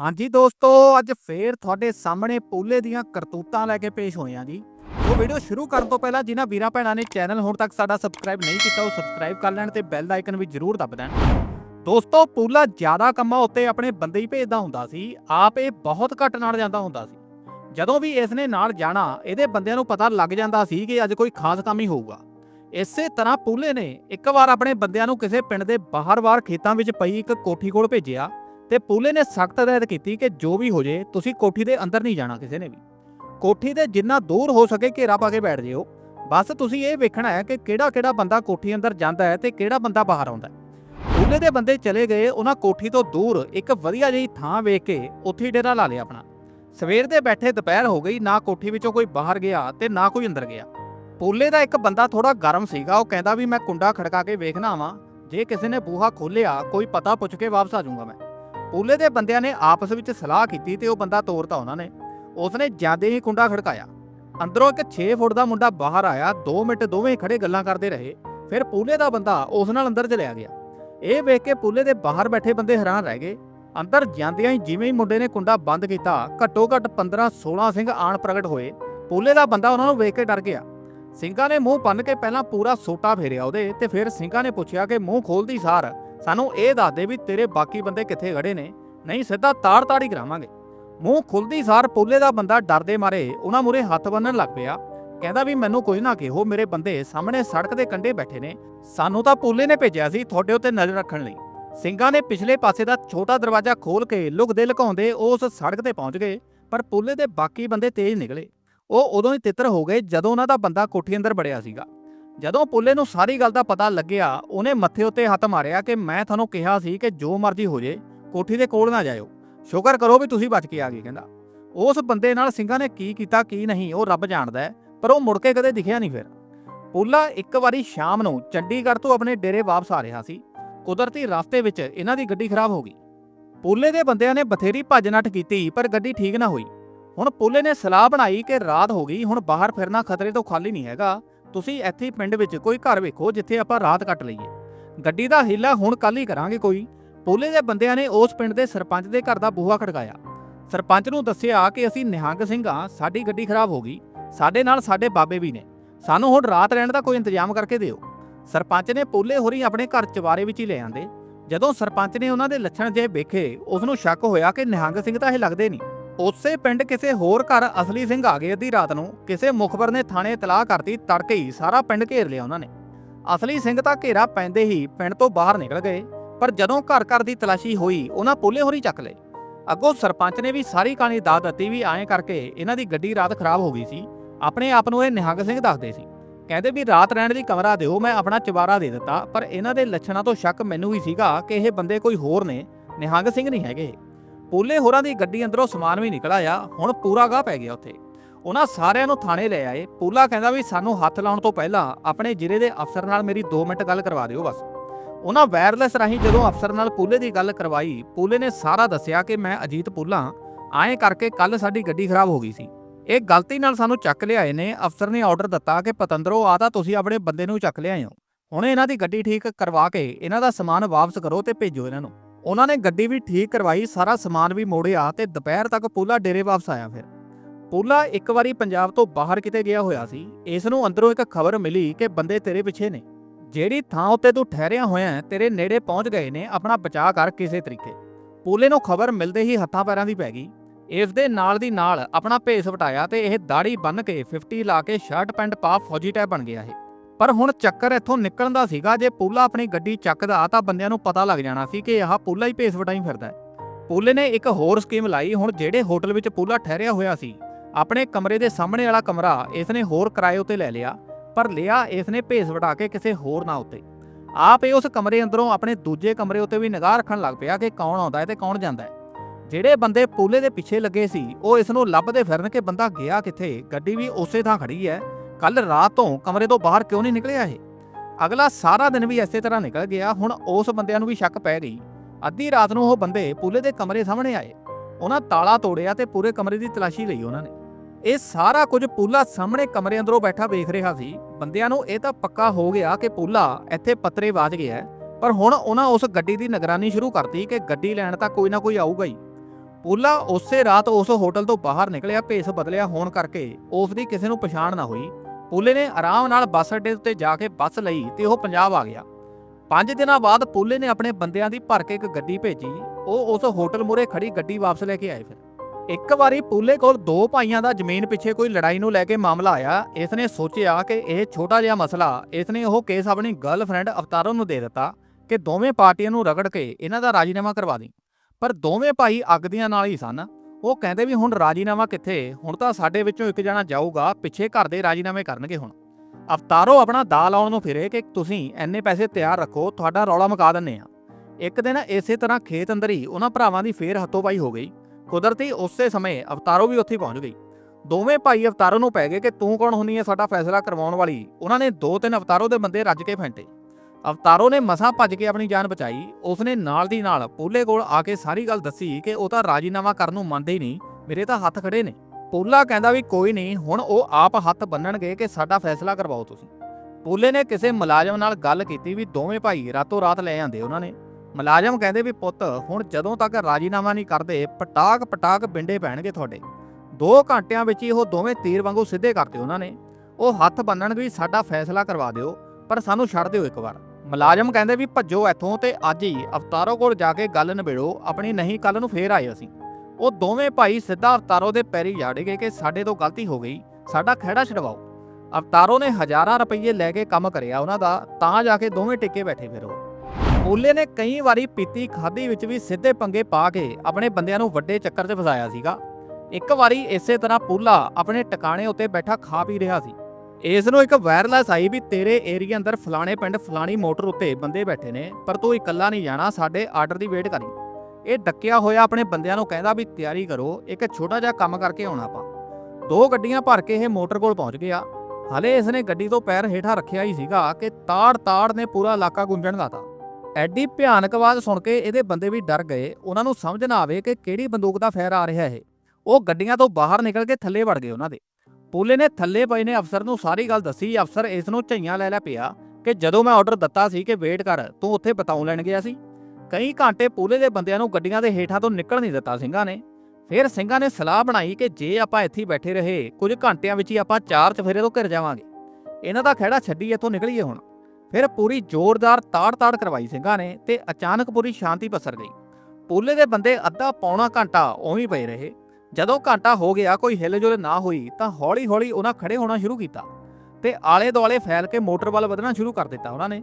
ਹਾਂਜੀ ਦੋਸਤੋ, ਅੱਜ ਫੇਰ ਤੁਹਾਡੇ ਸਾਹਮਣੇ ਪੂਲੇ ਦੀਆਂ ਕਰਤੂਤਾਂ ਲੈ ਕੇ ਪੇਸ਼ ਹੋਏ ਹਾਂ ਜੀ। ਉਹ ਵੀਡੀਓ ਸ਼ੁਰੂ ਕਰਨ ਤੋਂ ਪਹਿਲਾਂ ਜਿਨ੍ਹਾਂ ਵੀਰਾਂ ਭੈਣਾਂ ਨੇ ਚੈਨਲ ਹੁਣ ਤੱਕ ਸਾਡਾ ਸਬਸਕ੍ਰਾਈਬ ਨਹੀਂ ਕੀਤਾ, ਉਹ ਸਬਸਕ੍ਰਾਈਬ ਕਰ ਲੈਣ ਤੇ ਬੈਲ ਆਈਕਨ ਵੀ ਜ਼ਰੂਰ ਦੱਬ ਦੇਣ। ਦੋਸਤੋ, ਪੂਲਾ ਜ਼ਿਆਦਾ ਕੰਮਾਂ ਉੱਤੇ ਆਪਣੇ ਬੰਦੇ ਹੀ ਭੇਜਦਾ ਹੁੰਦਾ ਸੀ, ਆਪ ਇਹ ਬਹੁਤ ਘੱਟ ਨਾਲ ਜਾਂਦਾ ਹੁੰਦਾ ਸੀ। ਜਦੋਂ ਵੀ ਇਸ ਨੇ ਨਾਲ ਜਾਣਾ, ਇਹਦੇ ਬੰਦਿਆਂ ਨੂੰ ਪਤਾ ਲੱਗ ਜਾਂਦਾ ਸੀ ਕਿ ਅੱਜ ਕੋਈ ਖਾਸ ਕੰਮ ਹੀ ਹੋਊਗਾ। ਇਸੇ ਤਰ੍ਹਾਂ ਪੂਲੇ ਨੇ ਇੱਕ ਵਾਰ ਆਪਣੇ ਬੰਦਿਆਂ ਨੂੰ ਕਿਸੇ ਪਿੰਡ ਦੇ ਬਾਹਰ-ਬਾਹਰ ਖੇਤਾਂ ਵਿੱਚ ਪਈ ਇੱਕ ਕੋਠੀ ਕੋਲ ਭੇਜਿਆ। ਤੇ ਪੂਲੇ ਨੇ ਸਖਤ ਹਦਾਇਤ ਕੀਤੀ ਕਿ ਜੋ ਵੀ ਹੋ ਜੇ, ਤੁਸੀਂ ਕੋਠੀ ਦੇ ਅੰਦਰ ਨਹੀਂ ਜਾਣਾ ਕਿਸੇ ਨੇ ਵੀ। ਕੋਠੀ ਦੇ ਜਿੰਨਾ ਦੂਰ ਹੋ ਸਕੇ ਘੇਰਾ ਪਾ ਕੇ ਬੈਠ ਜਿਓ। ਬਸ ਤੁਸੀਂ ਇਹ ਵੇਖਣਾ ਹੈ ਕਿ ਕਿਹੜਾ-ਕਿਹੜਾ ਬੰਦਾ ਕੋਠੀ ਅੰਦਰ ਜਾਂਦਾ ਹੈ ਤੇ ਕਿਹੜਾ ਬੰਦਾ ਬਾਹਰ ਆਉਂਦਾ ਹੈ। ਪੂਲੇ ਦੇ ਬੰਦੇ ਚਲੇ ਗਏ, ਉਹਨਾਂ ਕੋਠੀ ਤੋਂ ਦੂਰ ਇੱਕ ਵਧੀਆ ਜਿਹੀ ਥਾਂ ਵੇਖ ਕੇ ਉੱਥੇ ਡੇਰਾ ਲਾ ਲਿਆ ਆਪਣਾ। ਸਵੇਰ ਦੇ ਬੈਠੇ ਦੁਪਹਿਰ ਹੋ ਗਈ, ਨਾ ਕੋਠੀ ਵਿੱਚੋਂ ਕੋਈ ਬਾਹਰ ਗਿਆ ਤੇ ਨਾ ਕੋਈ ਅੰਦਰ ਗਿਆ। ਪੂਲੇ ਦਾ ਇੱਕ ਬੰਦਾ ਥੋੜਾ ਗਰਮ ਸੀਗਾ, ਉਹ ਕਹਿੰਦਾ ਵੀ ਮੈਂ ਕੁੰਡਾ ਖੜਕਾ ਕੇ ਵੇਖਣਾ ਆਵਾਂ ਜੇ ਕਿਸੇ ਨੇ ਬੂਹਾ ਖੋਲਿਆ ਕੋਈ ਪਤਾ ਪੁੱਛ ਕੇ ਵਾਪਸ ਆ ਜਾਊਂਗਾ ਮੈਂ। ਪੂਲੇ ਦੇ ਬੰਦਿਆਂ ਨੇ ਆਪਸ ਵਿੱਚ ਸਲਾਹ ਕੀਤੀ ਤੇ ਉਹ ਬੰਦਾ ਤੋਰਤਾ ਉਹਨਾਂ ਨੇ। ਉਸਨੇ ਜਾਂਦੇ ਹੀ ਕੁੰਡਾ ਖੜਕਾਇਆ। ਅੰਦਰੋਂ ਇੱਕ 6 ਫੁੱਟ ਦਾ ਮੁੰਡਾ ਬਾਹਰ ਆਇਆ 2 ਮਿੰਟ ਦੋਵੇਂ ਖੜੇ ਗੱਲਾਂ ਕਰਦੇ ਰਹੇ, ਫਿਰ ਪੂਲੇ ਦਾ ਬੰਦਾ ਉਸ ਨਾਲ ਅੰਦਰ ਚਲਿਆ ਗਿਆ। ਇਹ ਵੇਖ ਕੇ ਪੂਲੇ ਦੇ ਬਾਹਰ ਬੈਠੇ ਬੰਦੇ ਹੈਰਾਨ ਰਹਿ ਗਏ। ਅੰਦਰ ਜਾਂਦਿਆਂ ਹੀ ਜਿਵੇਂ ਹੀ ਮੁੰਡੇ ਨੇ ਕੁੰਡਾ ਬੰਦ ਕੀਤਾ, ਘੱਟੋ ਘੱਟ 15 16 ਸਿੰਘ ਆਣ ਪ੍ਰਗਟ ਹੋਏ। ਪੂਲੇ ਦਾ ਬੰਦਾ ਉਹਨਾਂ ਨੂੰ ਵੇਖ ਕੇ ਡਰ ਗਿਆ। ਸਿੰਘਾਂ ਨੇ ਮੂੰਹ ਪੰਨ ਕੇ ਪਹਿਲਾਂ ਪੂਰਾ ਸੋਟਾ ਫੇਰਿਆ ਉਹਦੇ ਤੇ ਫਿਰ ਸਿੰਘਾਂ ਨੇ ਪੁੱਛਿਆ ਕਿ ਮੂੰਹ ਖੋਲਦੀ ਸਾਰ ਸਾਨੂੰ ਇਹ ਦੱਸ ਦੇ ਵੀ ਤੇਰੇ ਬਾਕੀ ਬੰਦੇ ਕਿੱਥੇ ਖੜੇ ਨੇ? ਨਹੀਂ, ਸਿੱਧਾ ਤਾੜ ਤਾੜ ਹੀ ਕਰਾਵਾਂਗੇ। ਮੂੰਹ ਖੁੱਲਦੀ ਸਾਰ ਪੂਲੇ ਦਾ ਬੰਦਾ ਡਰਦੇ ਮਾਰੇ, ਉਹਨਾਂ ਮੂਰੇ ਹੱਥ ਬੰਨਣ ਲੱਗ ਪਿਆ। ਕਹਿੰਦਾ ਵੀ ਮੈਨੂੰ ਕੁਝ ਨਾ ਕਿਹੋ, ਮੇਰੇ ਬੰਦੇ ਸਾਹਮਣੇ ਸੜਕ ਦੇ ਕੰਢੇ ਬੈਠੇ ਨੇ। ਸਾਨੂੰ ਤਾਂ ਪੂਲੇ ਨੇ ਭੇਜਿਆ ਸੀ ਤੁਹਾਡੇ ਉੱਤੇ ਨਜ਼ਰ ਰੱਖਣ ਲਈ। ਸਿੰਘਾਂ ਨੇ ਪਿਛਲੇ ਪਾਸੇ ਦਾ ਛੋਟਾ ਦਰਵਾਜ਼ਾ ਖੋਲ ਕੇ ਲੁਕਦੇ ਲੁਕਾਉਂਦੇ ਉਸ ਸੜਕ ਤੇ ਪਹੁੰਚ ਗਏ, ਪਰ ਪੂਲੇ ਦੇ ਬਾਕੀ ਬੰਦੇ ਤੇਜ਼ ਨਿਕਲੇ। ਉਹ ਉਦੋਂ ਹੀ ਤਿੱਤਰ ਹੋ ਗਏ ਜਦੋਂ ਉਹਨਾਂ ਦਾ ਬੰਦਾ ਕੋਠੀ ਅੰਦਰ ਵੜਿਆ ਸੀਗਾ। ਜਦੋਂ ਪੁੱਲੇ ਨੂੰ ਸਾਰੀ ਗੱਲ ਦਾ ਪਤਾ ਲੱਗਿਆ, ਉਹਨੇ ਮੱਥੇ ਉੱਤੇ ਹੱਥ ਮਾਰਿਆ ਕਿ ਮੈਂ ਤੁਹਾਨੂੰ ਕਿਹਾ ਸੀ ਕਿ ਜੋ ਮਰਜ਼ੀ ਹੋ ਜੇ, ਕੋਠੀ ਦੇ ਕੋਲ ਨਾ ਜਾਇਓ। ਸ਼ੁਕਰ ਕਰੋ ਵੀ ਤੁਸੀਂ ਬਚ ਕੇ ਆ ਗਏ, ਕਹਿੰਦਾ। ਉਸ ਬੰਦੇ ਨਾਲ ਸਿੰਘਾਂ ਨੇ ਕੀ ਕੀਤਾ, ਕੀ ਨਹੀਂ, ਉਹ ਰੱਬ ਜਾਣਦਾ ਹੈ, ਪਰ ਉਹ ਮੁੜ ਕੇ ਕਦੇ ਦਿਖਿਆ ਨਹੀਂ ਫਿਰ। ਪੁੱਲਾ ਇੱਕ ਵਾਰੀ ਸ਼ਾਮ ਨੂੰ ਚੰਡੀਗੜ੍ਹ ਤੋਂ ਆਪਣੇ ਡੇਰੇ ਵਾਪਸ ਆ ਰਿਹਾ ਸੀ। ਕੁਦਰਤੀ ਰਸਤੇ ਵਿੱਚ ਇਹਨਾਂ ਦੀ ਗੱਡੀ ਖਰਾਬ ਹੋ ਗਈ। ਪੁੱਲੇ ਦੇ ਬੰਦਿਆਂ ਨੇ ਬਥੇਰੀ ਭੱਜ ਨੱਠ ਕੀਤੀ, ਪਰ ਗੱਡੀ ਠੀਕ ਨਾ ਹੋਈ। ਹੁਣ ਪੁੱਲੇ ਨੇ ਸਲਾਹ ਬਣਾਈ ਕਿ ਰਾਤ ਹੋ ਗਈ, ਹੁਣ ਬਾਹਰ ਫਿਰਨਾ ਖਤਰੇ ਤੋਂ ਖਾਲੀ ਨਹੀਂ ਹੈਗਾ। ਤੁਸੀਂ ਇੱਥੇ ਹੀ ਪਿੰਡ ਵਿੱਚ ਕੋਈ ਘਰ ਵੇਖੋ ਜਿੱਥੇ ਆਪਾਂ ਰਾਤ ਕੱਟ ਲਈਏ। ਗੱਡੀ ਦਾ ਹੀਲਾ ਹੁਣ ਕੱਲ ਹੀ ਕਰਾਂਗੇ ਕੋਈ। ਪੋਲੇ ਦੇ ਬੰਦਿਆਂ ਨੇ ਉਸ ਪਿੰਡ ਦੇ ਸਰਪੰਚ ਦੇ ਘਰ ਦਾ ਬੂਹਾ ਖੜਕਾਇਆ। ਸਰਪੰਚ ਨੂੰ ਦੱਸਿਆ ਕਿ ਅਸੀਂ ਨਿਹੰਗ ਸਿੰਘ ਹਾਂ, ਸਾਡੀ ਗੱਡੀ ਖਰਾਬ ਹੋ ਗਈ। ਸਾਡੇ ਨਾਲ ਸਾਡੇ ਬਾਬੇ ਵੀ ਨੇ। ਸਾਨੂੰ ਹੁਣ ਰਾਤ ਰਹਿਣ ਦਾ ਕੋਈ ਇੰਤਜ਼ਾਮ ਕਰਕੇ ਦਿਓ। ਸਰਪੰਚ ਨੇ ਪੋਲੇ ਹੋਰੀ ਆਪਣੇ ਘਰ ਚਵਾਰੇ ਵਿੱਚ ਹੀ ਲੈ ਆਂਦੇ। ਜਦੋਂ ਸਰਪੰਚ ਨੇ ਉਹਨਾਂ ਦੇ ਲੱਛਣ ਜੇ ਵੇਖੇ ਉਸ ਨੂੰ ਸ਼ੱਕ ਹੋਇਆ ਕਿ ਨਿਹੰਗ ਸਿੰਘ ਤਾਂ ਇਹ ਲੱਗਦੇ ਨਹੀਂ। ਉਸੇ ਪਿੰਡ ਕਿਸੇ ਹੋਰ ਘਰ ਅਸਲੀ ਸਿੰਘ ਆ ਗਏ ਅੱਧੀ ਰਾਤ ਨੂੰ। ਕਿਸੇ ਮੁਖਬਰ ਨੇ ਥਾਣੇ ਇਤਲਾਹ ਕਰਤੀ, ਤੜਕੇ ਹੀ ਸਾਰਾ ਪਿੰਡ ਘੇਰ ਲਿਆ ਉਹਨਾਂ ਨੇ। ਅਸਲੀ ਸਿੰਘ ਤਾਂ ਘੇਰਾ ਪੈਂਦੇ ਹੀ ਪਿੰਡ ਤੋਂ ਬਾਹਰ ਨਿਕਲ ਗਏ, ਪਰ ਜਦੋਂ ਘਰ ਘਰ ਦੀ ਤਲਾਸ਼ੀ ਹੋਈ, ਉਹਨਾਂ ਪੋਲੇ ਹੋਰੀ ਚੱਕ ਲਏ। ਅੱਗੋਂ ਸਰਪੰਚ ਨੇ ਵੀ ਸਾਰੀ ਕਹਾਣੀ ਦੱਸ ਦਿੱਤੀ ਵੀ ਐਂ ਕਰਕੇ ਇਹਨਾਂ ਦੀ ਗੱਡੀ ਰਾਤ ਖਰਾਬ ਹੋ ਗਈ ਸੀ। ਆਪਣੇ ਆਪ ਨੂੰ ਇਹ ਨਿਹੰਗ ਸਿੰਘ ਦੱਸਦੇ ਸੀ। ਕਹਿੰਦੇ ਵੀ ਰਾਤ ਰਹਿਣ ਲਈ ਕਮਰਾ ਦਿਓ, ਮੈਂ ਆਪਣਾ ਚਵਾਰਾ ਦੇ ਦਿੱਤਾ, ਪਰ ਇਹਨਾਂ ਦੇ ਲੱਛਣਾਂ ਤੋਂ ਸ਼ੱਕ ਮੈਨੂੰ ਹੀ ਸੀਗਾ ਕਿ ਇਹ ਬੰਦੇ ਕੋਈ ਹੋਰ ਨੇ, ਨਿਹੰਗ ਸਿੰਘ ਨਹੀਂ ਹੈਗੇ। ਪੂਲੇ ਹੋਰਾਂ ਦੀ ਗੱਡੀ ਅੰਦਰੋਂ ਸਮਾਨ ਵੀ ਨਿਕਲ ਆਇਆ, ਹੁਣ ਪੂਰਾ ਗਾਹ ਪੈ ਗਿਆ ਉੱਥੇ। ਉਹਨਾਂ ਸਾਰਿਆਂ ਨੂੰ ਥਾਣੇ ਲੈ ਆਏ। ਪੂਲਾ ਕਹਿੰਦਾ ਵੀ ਸਾਨੂੰ ਹੱਥ ਲਾਉਣ ਤੋਂ ਪਹਿਲਾਂ ਆਪਣੇ ਜ਼ਿਲ੍ਹੇ ਦੇ ਅਫਸਰ ਨਾਲ ਮੇਰੀ 2 ਮਿੰਟ ਗੱਲ ਕਰਵਾ ਦਿਓ ਬਸ। ਉਹਨਾਂ ਵਾਇਰਲੈਸ ਰਾਹੀਂ ਜਦੋਂ ਅਫਸਰ ਨਾਲ ਪੂਲੇ ਦੀ ਗੱਲ ਕਰਵਾਈ, ਪੂਲੇ ਨੇ ਸਾਰਾ ਦੱਸਿਆ ਕਿ ਮੈਂ ਅਜੀਤ ਪੂਲਾ ਆਏ ਕਰਕੇ ਕੱਲ ਸਾਡੀ ਗੱਡੀ ਖਰਾਬ ਹੋ ਗਈ ਸੀ। ਇਹ ਗਲਤੀ ਨਾਲ ਸਾਨੂੰ ਚੱਕ ਲਿਆਏ ਨੇ। ਅਫਸਰ ਨੇ ਆਰਡਰ ਦਿੱਤਾ ਕਿ ਪਤੰਦਰੋ, ਆ ਤਾਂ ਤੁਸੀਂ ਆਪਣੇ ਬੰਦੇ ਨੂੰ ਚੱਕ ਲਿਆਏ ਹੋ। ਹੁਣ ਇਹਨਾਂ ਦੀ ਗੱਡੀ ਠੀਕ ਕਰਵਾ ਕੇ ਇਹਨਾਂ ਦਾ ਸਮਾਨ ਵਾਪਸ ਕਰੋ ਤੇ ਭੇਜੋ ਇਹਨਾਂ ਨੂੰ। ਉਹਨਾਂ ਨੇ ਗੱਡੀ ਵੀ ਠੀਕ ਕਰਵਾਈ, ਸਾਰਾ ਸਮਾਨ ਵੀ ਮੋੜਿਆ ਤੇ ਦੁਪਹਿਰ ਤੱਕ ਪੂਲਾ ਡੇਰੇ ਵਾਪਸ ਆਇਆ ਫਿਰ। ਪੂਲਾ ਇੱਕ ਵਾਰੀ ਪੰਜਾਬ ਤੋਂ ਬਾਹਰ ਕਿਤੇ ਗਿਆ ਹੋਇਆ ਸੀ, ਇਸ ਨੂੰ ਅੰਦਰੋਂ ਇੱਕ ਖਬਰ ਮਿਲੀ ਕਿ ਬੰਦੇ ਤੇਰੇ ਪਿੱਛੇ ਨੇ। ਜਿਹੜੀ ਥਾਂ ਉੱਤੇ ਤੂੰ ਠਹਿਰਿਆ ਹੋਇਆ ਤੇਰੇ ਨੇੜੇ ਪਹੁੰਚ ਗਏ ਨੇ, ਆਪਣਾ ਬਚਾਅ ਕਰ ਕਿਸੇ ਤਰੀਕੇ। ਪੂਲੇ ਨੂੰ ਖਬਰ ਮਿਲਦੇ ਹੀ ਹੱਥਾਂ ਪੈਰਾਂ ਦੀ ਪੈ ਗਈ। ਇਸ ਦੇ ਨਾਲ ਦੀ ਨਾਲ ਆਪਣਾ ਭੇਸ ਵਟਾਇਆ ਤੇ ਇਹ ਦਾੜੀ ਬੰਨ ਕੇ 50 ਲਾ ਕੇ ਸ਼ਰਟ ਪੈਂਟ ਪਾ ਫੌਜੀ ਟੈਪ ਬਣ ਗਿਆ ਇਹ। ਪਰ ਹੁਣ ਚੱਕਰ ਇੱਥੋਂ ਨਿਕਲਣ ਦਾ ਸੀਗਾ, ਜੇ ਪੂਲਾ ਆਪਣੀ ਗੱਡੀ ਚੱਕਦਾ ਤਾਂ ਬੰਦਿਆਂ ਨੂੰ ਪਤਾ ਲੱਗ ਜਾਣਾ ਸੀ ਕਿ ਆਹ ਪੂਲਾ ਹੀ ਭੇਸਵਟਾਂ ਹੀ ਫਿਰਦਾ ਹੈ। ਪੂਲੇ ਨੇ ਇੱਕ ਹੋਰ ਸਕੀਮ ਲਾਈ, ਹੁਣ ਜਿਹੜੇ ਹੋਟਲ ਵਿੱਚ ਪੂਲਾ ਠਹਿਰਿਆ ਹੋਇਆ ਸੀ, ਆਪਣੇ ਕਮਰੇ ਦੇ ਸਾਹਮਣੇ ਵਾਲਾ ਕਮਰਾ ਇਸ ਨੇ ਹੋਰ ਕਿਰਾਏ ਉੱਤੇ ਲੈ ਲਿਆ, ਪਰ ਲਿਆ ਇਸ ਨੇ ਭੇਸ ਵਟਾ ਕੇ ਕਿਸੇ ਹੋਰ ਨਾਂ ਉੱਤੇ। ਆਪ ਇਹ ਉਸ ਕਮਰੇ ਅੰਦਰੋਂ ਆਪਣੇ ਦੂਜੇ ਕਮਰੇ ਉੱਤੇ ਵੀ ਨਿਗਾਹ ਰੱਖਣ ਲੱਗ ਪਿਆ ਕਿ ਕੌਣ ਆਉਂਦਾ ਹੈ ਤੇ ਕੌਣ ਜਾਂਦਾ ਹੈ। ਜਿਹੜੇ ਬੰਦੇ ਪੂਲੇ ਦੇ ਪਿੱਛੇ ਲੱਗੇ ਸੀ, ਉਹ ਇਸ ਨੂੰ ਲੱਭਦੇ ਫਿਰਨ ਕਿ ਬੰਦਾ ਗਿਆ ਕਿੱਥੇ, ਗੱਡੀ ਵੀ ਉਸੇ ਥਾਂ ਖੜੀ ਹੈ। ਕੱਲ ਰਾਤ ਤੋਂ ਕਮਰੇ ਤੋਂ ਬਾਹਰ ਕਿਉਂ ਨਹੀਂ ਨਿਕਲਿਆ ਇਹ? ਅਗਲਾ ਸਾਰਾ ਦਿਨ ਵੀ ਇਸੇ ਤਰ੍ਹਾਂ ਨਿਕਲ ਗਿਆ, ਹੁਣ ਉਸ ਬੰਦਿਆਂ ਨੂੰ ਵੀ ਸ਼ੱਕ ਪੈ ਗਈ। ਅੱਧੀ ਰਾਤ ਨੂੰ ਉਹ ਬੰਦੇ ਪੂਲੇ ਦੇ ਕਮਰੇ ਸਾਹਮਣੇ ਆਏ। ਉਹਨਾਂ ਤਾਲਾ ਤੋੜਿਆ ਤੇ ਪੂਰੇ ਕਮਰੇ ਦੀ ਤਲਾਸ਼ੀ ਲਈ ਉਹਨਾਂ ਨੇ। ਇਹ ਸਾਰਾ ਕੁਝ ਪੂਲਾ ਸਾਹਮਣੇ ਕਮਰੇ ਅੰਦਰੋਂ ਬੈਠਾ ਵੇਖ ਰਿਹਾ ਸੀ। ਬੰਦਿਆਂ ਨੂੰ ਇਹ ਤਾਂ ਪੱਕਾ ਹੋ ਗਿਆ ਕਿ ਪੂਲਾ ਇੱਥੇ ਪੱਤਰੇ ਬਾਜ ਗਿਆ ਪਰ ਹੁਣ ਉਹਨਾਂ ਉਸ ਗੱਡੀ ਦੀ ਨਿਗਰਾਨੀ ਸ਼ੁਰੂ ਕਰਤੀ ਕਿ ਗੱਡੀ ਲੈਣ ਤਾਂ ਕੋਈ ਨਾ ਕੋਈ ਆਊਗਾ ਹੀ। ਪੂਲਾ ਉਸੇ ਰਾਤ ਉਸ ਹੋਟਲ ਤੋਂ ਬਾਹਰ ਨਿਕਲਿਆ, ਭੇਸ ਬਦਲਿਆ ਹੋਣ ਕਰਕੇ ਉਸ ਦੀ ਕਿਸੇ ਨੂੰ ਪਛਾਣ ਨਾ ਹੋਈ। ਪੂਲੇ ਨੇ ਆਰਾਮ ਨਾਲ ਬੱਸ ਅੱਡੇ ਉੱਤੇ ਜਾ ਕੇ ਬੱਸ ਲਈ ਤੇ ਉਹ ਪੰਜਾਬ ਆ ਗਿਆ। ਪੰਜ ਦਿਨਾਂ ਬਾਅਦ ਪੂਲੇ ਨੇ ਆਪਣੇ ਬੰਦਿਆਂ ਦੀ ਭਰ ਕੇ ਇੱਕ ਗੱਡੀ ਭੇਜੀ। ਉਹ ਉਸ ਹੋਟਲ ਮੂਹਰੇ ਖੜੀ ਗੱਡੀ ਵਾਪਸ ਲੈ ਕੇ ਆਏ ਫਿਰ। ਇੱਕ ਵਾਰੀ ਪੂਲੇ ਕੋਲ ਦੋ ਭਾਈਆਂ ਦਾ ਜ਼ਮੀਨ ਪਿੱਛੇ ਕੋਈ ਲੜਾਈ ਨੂੰ ਲੈ ਕੇ ਮਾਮਲਾ ਆਇਆ। ਇਸ ਨੇ ਸੋਚਿਆ ਕਿ ਇਹ ਛੋਟਾ ਜਿਹਾ ਮਸਲਾ। ਇਸ ਨੇ ਉਹ ਕੇਸ ਆਪਣੀ ਗਰਲਫ੍ਰੈਂਡ ਅਵਤਾਰੋ ਨੂੰ ਦੇ ਦਿੱਤਾ ਕਿ ਦੋਵੇਂ ਪਾਰਟੀਆਂ ਨੂੰ ਰਗੜ ਕੇ ਇਹਨਾਂ ਦਾ ਰਾਜੀਨਾਮਾ ਕਰਵਾ ਦੇ ਪਰ ਦੋਵੇਂ ਭਾਈ ਅੱਗ ਦੀਆਂ ਨਾਲ ਹੀ ਸਨ। ਉਹ ਕਹਿੰਦੇ ਵੀ ਹੁਣ ਰਾਜੀਨਾਮਾ ਕਿੱਥੇ? ਹੁਣ ਤਾਂ ਸਾਡੇ ਵਿੱਚੋਂ ਇੱਕ ਜਣਾ ਜਾਊਗਾ, ਪਿੱਛੇ ਘਰ ਦੇ ਰਾਜੀਨਾਮੇ ਕਰਨਗੇ ਹੁਣ। ਅਵਤਾਰੋ ਆਪਣਾ ਦਾ ਲਾਉਣ ਨੂੰ ਫਿਰੇ ਕਿ ਤੁਸੀਂ ਐਨੇ ਪੈਸੇ ਤਿਆਰ ਰੱਖੋ, ਤੁਹਾਡਾ ਰੌਲਾ ਮੁਕਾ ਦਿੰਨੇ ਆ। ਇੱਕ ਦਿਨ ਇਸੇ ਤਰ੍ਹਾਂ ਖੇਤ ਅੰਦਰ ਹੀ ਉਹਨਾਂ ਭਰਾਵਾਂ ਦੀ ਫੇਰ ਹੱਥੋਂ-ਪਾਈ ਹੋ ਗਈ। ਕੁਦਰਤੀ ਉਸੇ ਸਮੇਂ ਅਵਤਾਰੋ ਵੀ ਉੱਥੇ ਪਹੁੰਚ ਗਈ। ਦੋਵੇਂ ਭਾਈ ਅਵਤਾਰੋ ਨੂੰ ਪੈ ਗਏ ਕਿ ਤੂੰ ਕੌਣ ਹੁੰਨੀ ਹੈ ਸਾਡਾ ਫੈਸਲਾ ਕਰਵਾਉਣ ਵਾਲੀ? ਉਹਨਾਂ ਨੇ ਦੋ ਤਿੰਨ ਅਵਤਾਰੋ ਦੇ ਬੰਦੇ ਰੱਜ ਕੇ ਫੈਂਟੇ। ਅਵਤਾਰੋ ਨੇ ਮਸਾਂ ਭੱਜ ਕੇ ਆਪਣੀ ਜਾਨ ਬਚਾਈ। ਉਸਨੇ ਨਾਲ ਦੀ ਨਾਲ ਪੋਲੇ ਕੋਲ ਆ ਕੇ ਸਾਰੀ ਗੱਲ ਦੱਸੀ ਕਿ ਉਹ ਤਾਂ ਰਾਜੀਨਾਮਾ ਕਰਨ ਨੂੰ ਮੰਨਦੇ ਹੀ ਨਹੀਂ, ਮੇਰੇ ਤਾਂ ਹੱਥ ਖੜੇ ਨੇ। ਪੋਲਾ ਕਹਿੰਦਾ ਵੀ ਕੋਈ ਨਹੀਂ, ਹੁਣ ਉਹ ਆਪ ਹੱਥ ਬੰਨਣਗੇ ਕਿ ਸਾਡਾ ਫੈਸਲਾ ਕਰਵਾਓ ਤੁਸੀਂ। ਪੋਲੇ ਨੇ ਕਿਸੇ ਮੁਲਾਜ਼ਮ ਨਾਲ ਗੱਲ ਕੀਤੀ ਵੀ ਦੋਵੇਂ ਭਾਈ ਰਾਤੋਂ ਰਾਤ ਲੈ ਜਾਂਦੇ ਉਹਨਾਂ ਨੇ। ਮੁਲਾਜ਼ਮ ਕਹਿੰਦੇ ਵੀ ਪੁੱਤ, ਹੁਣ ਜਦੋਂ ਤੱਕ ਰਾਜੀਨਾਮਾ ਨਹੀਂ ਕਰਦੇ ਪਟਾਕ ਪਟਾਕ ਬਿੰਡੇ ਪੈਣਗੇ ਤੁਹਾਡੇ। 2 ਘੰਟਿਆਂ ਵਿੱਚ ਹੀ ਉਹ ਦੋਵੇਂ ਤੀਰ ਵਾਂਗੂ ਸਿੱਧੇ ਕਰਤੇ ਉਹਨਾਂ ਨੇ। ਉਹ ਹੱਥ ਬੰਨਣ ਵੀ ਸਾਡਾ ਫੈਸਲਾ ਕਰਵਾ ਦਿਓ, ਪਰ ਸਾਨੂੰ ਛੱਡ ਦਿਓ ਇੱਕ ਵਾਰ। ਮੁਲਾਜ਼ਮ ਕਹਿੰਦੇ ਵੀ ਭੱਜੋ ਇੱਥੋਂ ਤੇ ਅੱਜ ਹੀ ਅਵਤਾਰੋ ਕੋਲ ਜਾ ਕੇ ਗੱਲ ਨਿਬੇੜੋ, ਆਪਣੀ ਨਹੀਂ ਕੱਲ ਨੂੰ ਫੇਰ ਆਏ ਅਸੀਂ। ਉਹ ਦੋਵੇਂ ਭਾਈ ਸਿੱਧਾ ਅਵਤਾਰੋ ਦੇ ਪੈਰੀ ਜਾੜੇ ਗਏ ਕਿ ਸਾਡੇ ਤੋਂ ਗਲਤੀ ਹੋ ਗਈ, ਸਾਡਾ ਖਹਿੜਾ ਛਡਵਾਓ। ਅਵਤਾਰੋ ਨੇ ਹਜ਼ਾਰਾਂ ਰੁਪਏ ਲੈ ਕੇ ਕੰਮ ਕਰਿਆ ਉਹਨਾਂ ਦਾ, ਤਾਂ ਜਾ ਕੇ ਦੋਵੇਂ ਟਿੱਕੇ ਬੈਠੇ ਫਿਰ ਉਹ। ਪੂਲੇ ਨੇ ਕਈ ਵਾਰੀ ਪੀਤੀ ਖਾਦੀ ਵਿੱਚ ਵੀ ਸਿੱਧੇ ਪੰਗੇ ਪਾ ਕੇ ਆਪਣੇ ਬੰਦਿਆਂ ਨੂੰ ਵੱਡੇ ਚੱਕਰ 'ਚ ਫਸਾਇਆ ਸੀਗਾ। ਇੱਕ ਵਾਰੀ ਇਸੇ ਤਰ੍ਹਾਂ ਪੂਲਾ ਆਪਣੇ ਟਿਕਾਣੇ ਉੱਤੇ ਬੈਠਾ ਖਾ ਪੀ ਰਿਹਾ ਸੀ। ਇਸ ਨੂੰ ਇੱਕ ਵਾਇਰਲੈਸ ਆਈ ਵੀ ਤੇਰੇ ਏਰੀਆ ਅੰਦਰ ਫਲਾਣੇ ਪਿੰਡ ਫਲਾਣੀ ਮੋਟਰ ਉੱਤੇ ਬੰਦੇ ਬੈਠੇ ਨੇ, ਪਰ ਤੂੰ ਇਕੱਲਾ ਨਹੀਂ ਜਾਣਾ, ਸਾਡੇ ਆਰਡਰ ਦੀ ਵੇਟ ਕਰੀ ਇਹ ਡੱਕਿਆ ਹੋਇਆ ਆਪਣੇ ਬੰਦਿਆਂ ਨੂੰ ਕਹਿੰਦਾ ਵੀ ਤਿਆਰੀ ਕਰੋ, ਇੱਕ ਛੋਟਾ ਜਿਹਾ ਕੰਮ ਕਰਕੇ ਆਉਣਾ ਆਪਾਂ। ਦੋ ਗੱਡੀਆਂ ਭਰ ਕੇ ਇਹ ਮੋਟਰ ਕੋਲ ਪਹੁੰਚ ਗਿਆ। ਹਲੇ ਇਸ ਨੇ ਗੱਡੀ ਤੋਂ ਪੈਰ ਹੇਠਾਂ ਰੱਖਿਆ ਹੀ ਸੀਗਾ ਕਿ ਤਾੜ ਤਾੜ ਨੇ ਪੂਰਾ ਇਲਾਕਾ ਗੁੰਜਣ ਲਾਤਾ। ਐਡੀ ਭਿਆਨਕ ਆਵਾਜ਼ ਸੁਣ ਕੇ ਇਹਦੇ ਬੰਦੇ ਵੀ ਡਰ ਗਏ। ਉਹਨਾਂ ਨੂੰ ਸਮਝ ਨਾ ਆਵੇ ਕਿ ਕਿਹੜੀ ਬੰਦੂਕ ਦਾ ਫੈਰ ਆ ਰਿਹਾ ਇਹ। ਉਹ ਗੱਡੀਆਂ ਤੋਂ ਬਾਹਰ ਨਿਕਲ ਕੇ ਥੱਲੇ ਵੜ ਗਏ ਉਹਨਾਂ ਦੇ। ਪੂਲੇ ਨੇ ਥੱਲੇ ਪਏ ਨੇ ਅਫਸਰ ਨੂੰ ਸਾਰੀ ਗੱਲ ਦੱਸੀ। ਅਫਸਰ ਇਸ ਨੂੰ ਝਈਆਂ ਲੈ ਲੈ ਪਿਆ ਕਿ ਜਦੋਂ ਮੈਂ ਆਰਡਰ ਦਿੱਤਾ ਸੀ ਕਿ ਵੇਟ ਕਰ, ਤੂੰ ਉੱਥੇ ਬਤਾਉ ਲੈਣ ਗਿਆ ਸੀ। ਕਈ ਘੰਟੇ ਪੂਲੇ ਦੇ ਬੰਦਿਆਂ ਨੂੰ ਗੱਡੀਆਂ ਦੇ ਹੇਠਾਂ ਤੋਂ ਨਿਕਲ ਨਹੀਂ ਦਿੱਤਾ ਸਿੰਘਾਂ ਨੇ। ਫਿਰ ਸਿੰਘਾਂ ਨੇ ਸਲਾਹ ਬਣਾਈ ਕਿ ਜੇ ਆਪਾਂ ਇੱਥੇ ਬੈਠੇ ਰਹੇ, ਕੁਝ ਘੰਟਿਆਂ ਵਿੱਚ ਹੀ ਆਪਾਂ ਚਾਰ ਚਫੇਰੇ ਤੋਂ ਘਿਰ ਜਾਵਾਂਗੇ। ਇਹਨਾਂ ਦਾ ਖਹਿੜਾ ਛੱਡੀ ਇੱਥੋਂ ਨਿਕਲੀਏ ਹੁਣ। ਫਿਰ ਪੂਰੀ ਜ਼ੋਰਦਾਰ ਤਾੜ-ਤਾੜ ਕਰਵਾਈ ਸਿੰਘਾਂ ਨੇ ਤੇ ਅਚਾਨਕ ਪੂਰੀ ਸ਼ਾਂਤੀ ਪਸਰ ਗਈ। ਪੂਲੇ ਦੇ ਬੰਦੇ ਅੱਧਾ ਪੌਣਾ ਘੰਟਾ ਉਵੇਂ ਪਏ ਰਹੇ। ਜਦੋਂ ਘੰਟਾ ਹੋ ਗਿਆ, ਕੋਈ ਹਿਲਜੁਲ ਨਾ ਹੋਈ, ਤਾਂ ਹੌਲੀ-ਹੌਲੀ ਉਹਨਾਂ ਖੜੇ ਹੋਣਾ ਸ਼ੁਰੂ ਕੀਤਾ ਤੇ ਆਲੇ-ਦੁਆਲੇ ਫੈਲ ਕੇ ਮੋਟਰ ਵੱਲ ਵਧਣਾ ਸ਼ੁਰੂ ਕਰ ਦਿੱਤਾ ਉਹਨਾਂ ਨੇ।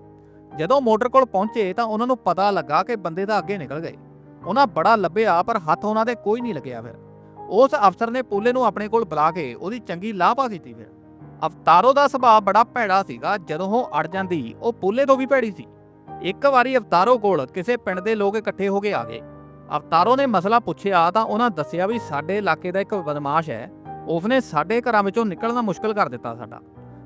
ਜਦੋਂ ਮੋਟਰ ਕੋਲ ਪਹੁੰਚੇ, ਤਾਂ ਉਹਨਾਂ ਨੂੰ ਪਤਾ ਲੱਗਾ ਕਿ ਬੰਦੇ ਤਾਂ ਅੱਗੇ ਨਿਕਲ ਗਏ। ਉਹਨਾਂ ਬੜਾ ਲੱਭਿਆ, ਪਰ ਹੱਥ ਉਹਨਾਂ ਦੇ ਕੋਈ ਨਹੀਂ ਲੱਗਿਆ ਫਿਰ। ਉਸ ਅਫਸਰ ਨੇ ਪੂਲੇ ਨੂੰ ਆਪਣੇ ਕੋਲ ਬੁਲਾ ਕੇ ਉਹਦੀ ਚੰਗੀ ਲਾਪਾ ਕੀਤੀ ਫਿਰ। ਅਵਤਾਰੋ ਦਾ ਸੁਭਾਅ ਬੜਾ ਭੈੜਾ ਸੀਗਾ, ਜਦੋਂ ਉਹ ਅੜ ਜਾਂਦੀ, ਉਹ ਪੂਲੇ ਤੋਂ ਵੀ ਭੈੜੀ ਸੀ। ਇੱਕ ਵਾਰੀ ਅਵਤਾਰੋ ਕੋਲ ਕਿਸੇ ਪਿੰਡ ਦੇ ਲੋਕ ਇਕੱਠੇ ਹੋ ਕੇ ਆ ਗਏ। ਅਵਤਾਰੋ ਨੇ ਮਸਲਾ ਪੁੱਛਿਆ ਤਾਂ ਉਹਨਾਂ ਦੱਸਿਆ ਵੀ ਸਾਡੇ ਇਲਾਕੇ ਦਾ ਇੱਕ ਬਦਮਾਸ਼ ਹੈ। ਉਸਨੇ ਸਾਡੇ ਘਰਾਂ ਵਿੱਚੋਂ ਨਿਕਲਣਾ ਮੁਸ਼ਕਲ ਕਰ ਦਿੱਤਾ ਸਾਡਾ।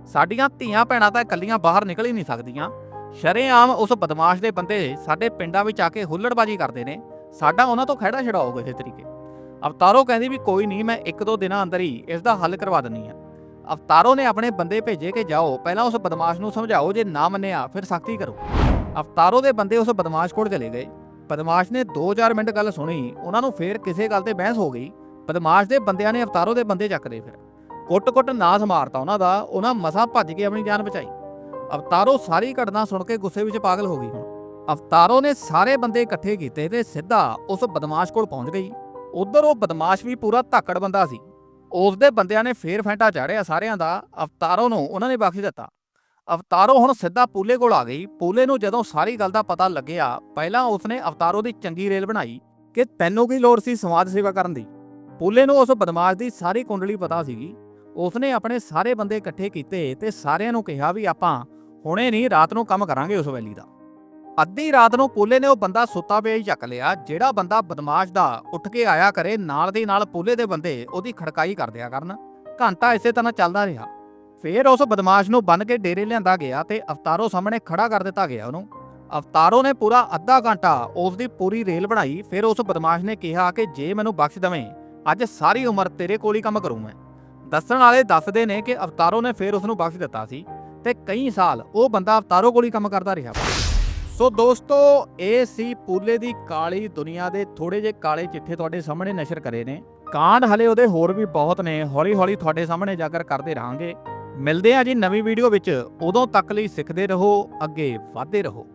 ਸਾਡੀਆਂ ਧੀਆਂ ਭੈਣਾਂ ਤਾਂ ਇਕੱਲੀਆਂ ਬਾਹਰ ਨਿਕਲ ਹੀ ਨਹੀਂ ਸਕਦੀਆਂ। ਸ਼ਰੇਆਮ ਉਸ ਬਦਮਾਸ਼ ਦੇ ਬੰਦੇ ਸਾਡੇ ਪਿੰਡਾਂ ਵਿੱਚ ਆ ਕੇ ਹੁੱਲੜਬਾਜੀ ਕਰਦੇ ਨੇ। ਸਾਡਾ ਉਹਨਾਂ ਤੋਂ ਖਹਿੜਾ ਛਡਾਓ ਕਿਸੇ ਤਰੀਕੇ। ਅਵਤਾਰੋ ਕਹਿੰਦੀ ਵੀ ਕੋਈ ਨਹੀਂ, ਮੈਂ ਇੱਕ ਦੋ ਦਿਨਾਂ ਅੰਦਰ ਹੀ ਇਸ ਦਾ ਹੱਲ ਕਰਵਾ ਦਿੰਨੀ ਆ ਅਵਤਾਰੋ ਨੇ ਆਪਣੇ ਬੰਦੇ ਭੇਜੇ ਕਿ ਜਾਓ, ਪਹਿਲਾਂ ਉਸ ਬਦਮਾਸ਼ ਨੂੰ ਸਮਝਾਓ, ਜੇ ਨਾ ਮੰਨਿਆ ਫਿਰ ਸਖਤੀ ਕਰੋ। ਅਵਤਾਰੋ ਦੇ ਬੰਦੇ ਉਸ ਬਦਮਾਸ਼ ਕੋਲ ਚਲੇ ਗਏ। ਬਦਮਾਸ਼ ਨੇ 2-4 ਮਿੰਟ ਗੱਲ ਸੁਣੀ, ਉਹਨਾਂ ਨੂੰ ਫੇਰ ਕਿਸੇ ਗੱਲ ਤੇ ਬਹਿਸ ਹੋ ਗਈ। ਬਦਮਾਸ਼ ਦੇ ਬੰਦਿਆਂ ਨੇ ਅਵਤਾਰੋ ਦੇ ਬੰਦੇ ਚੱਕਦੇ ਫਿਰ। ਕੁੱਟ-ਕੁੱਟ ਨਾਸ ਮਾਰਤਾ ਉਹਨਾਂ ਦਾ, ਉਹਨਾਂ ਮਸਾਂ ਭੱਜ ਕੇ ਆਪਣੀ ਜਾਨ ਬਚਾਈ। ਅਵਤਾਰੋ ਸਾਰੀ ਘਟਨਾ ਸੁਣ ਕੇ ਗੁੱਸੇ ਵਿੱਚ ਪਾਗਲ ਹੋ ਗਈ ਹੁਣ। ਅਵਤਾਰੋ ਨੇ ਸਾਰੇ ਬੰਦੇ ਇਕੱਠੇ ਕੀਤੇ ਤੇ ਸਿੱਧਾ ਉਸ ਬਦਮਾਸ਼ ਕੋਲ ਪਹੁੰਚ ਗਈ। ਉਧਰ ਉਹ ਬਦਮਾਸ਼ ਵੀ ਪੂਰਾ ਧਾਕੜ ਬੰਦਾ ਸੀ। ਉਸ ਦੇ ਬੰਦਿਆਂ ਨੇ ਫੇਰ ਫੈਂਟਾ ਚਾੜਿਆ ਸਾਰਿਆਂ ਦਾ, ਅਵਤਾਰੋ ਨੂੰ ਉਹਨਾਂ ਨੇ ਬਖਸ਼ ਦਿੱਤਾ। ਅਵਤਾਰੋ ਹੁਣ ਸਿੱਧਾ ਪੂਲੇ ਕੋਲ ਆ ਗਈ। ਪੂਲੇ ਨੂੰ ਜਦੋਂ ਸਾਰੀ ਗੱਲ ਦਾ ਪਤਾ ਲੱਗਿਆ, ਪਹਿਲਾਂ ਉਸਨੇ ਅਵਤਾਰੋ ਦੀ ਚੰਗੀ ਰੇਲ ਬਣਾਈ ਕਿ ਤੈਨੂੰ ਕੀ ਲੋੜ ਸੀ ਸਮਾਜ ਸੇਵਾ ਕਰਨ ਦੀ। ਪੂਲੇ ਨੂੰ ਉਸ ਬਦਮਾਸ਼ ਦੀ ਸਾਰੀ ਕੁੰਡਲੀ ਪਤਾ ਸੀਗੀ। ਉਸਨੇ ਆਪਣੇ ਸਾਰੇ ਬੰਦੇ ਇਕੱਠੇ ਕੀਤੇ ਤੇ ਸਾਰਿਆਂ ਨੂੰ ਕਿਹਾ ਵੀ ਆਪਾਂ ਹੁਣੇ ਨਹੀਂ, ਰਾਤ ਨੂੰ ਕੰਮ ਕਰਾਂਗੇ ਉਸ ਵੈਲੀ ਦਾ। ਅੱਧੀ ਰਾਤ ਨੂੰ ਪੂਲੇ ਨੇ ਉਹ ਬੰਦਾ ਸੁੱਤਾ ਪਿਆ ਹੀ ਚੱਕ ਲਿਆ, ਜਿਹੜਾ ਬੰਦਾ ਬਦਮਾਸ਼ ਦਾ ਉੱਠ ਕੇ ਆਇਆ ਕਰੇ, ਨਾਲ ਦੇ ਨਾਲ ਪੂਲੇ ਦੇ ਬੰਦੇ ਉਹਦੀ ਖੜਕਾਈ ਕਰ ਦਿਆ ਕਰਨ। ਘੰਟਾ ਇਸੇ ਤਰ੍ਹਾਂ ਚੱਲਦਾ ਰਿਹਾ। ਫਿਰ ਉਸ ਬਦਮਾਸ਼ ਨੂੰ ਬੰਨ ਕੇ ਡੇਰੇ ਲਿਆਂਦਾ ਗਿਆ ਤੇ ਅਵਤਾਰੋ ਸਾਹਮਣੇ ਖੜਾ ਕਰ ਦਿੱਤਾ ਗਿਆ ਉਹਨੂੰ। ਅਵਤਾਰੋ ਨੇ ਪੂਰਾ ਅੱਧਾ ਘੰਟਾ ਉਸ ਦੀ ਪੂਰੀ ਰੇਲ ਬਣਾਈ, ਫਿਰ ਉਸ ਬਦਮਾਸ਼ ਨੇ ਕਿਹਾ ਕਿ ਜੇ ਮੈਨੂੰ ਬਖਸ਼ ਦਵੇਂ, ਅੱਜ ਸਾਰੀ ਉਮਰ ਤੇਰੇ ਕੋਲ ਹੀ ਕੰਮ ਕਰੂ ਮੈਂ। ਦੱਸਣ ਵਾਲੇ ਦੱਸਦੇ ਨੇ ਕਿ ਅਵਤਾਰੋ ਨੇ ਫਿਰ ਉਸ ਨੂੰ ਬਖਸ਼ ਦਿੱਤਾ ਸੀ ਤੇ ਕਈ ਸਾਲ ਉਹ ਬੰਦਾ ਅਵਤਾਰੋ ਕੋਲ ਹੀ ਕੰਮ ਕਰਦਾ ਰਿਹਾ। ਸੋ ਦੋਸਤੋ, ਇਹ ਸੀ ਪੂਲੇ ਦੀ ਕਾਲੀ ਦੁਨੀਆ ਦੇ ਥੋੜੇ ਜੇ ਕਾਲੇ ਚਿੱਠੇ ਤੁਹਾਡੇ ਸਾਹਮਣੇ ਨਸ਼ਰ ਕਰੇ ਨੇ। ਕਾਂਡ ਹਲੇ ਉਹਦੇ ਹੋਰ ਵੀ ਬਹੁਤ ਨੇ ਹੌਲੀ ਹੌਲੀ ਤੁਹਾਡੇ ਸਾਹਮਣੇ ਜਾ ਕਰਦੇ ਰਹਾਂਗੇ। ਮਿਲਦੇ ਆ ਜੀ ਨਵੀਂ ਵੀਡੀਓ ਵਿੱਚ। ਉਦੋਂ ਤੱਕ ਲਈ ਸਿੱਖਦੇ ਰਹੋ ਅੱਗੇ ਵਧਦੇ ਰਹੋ।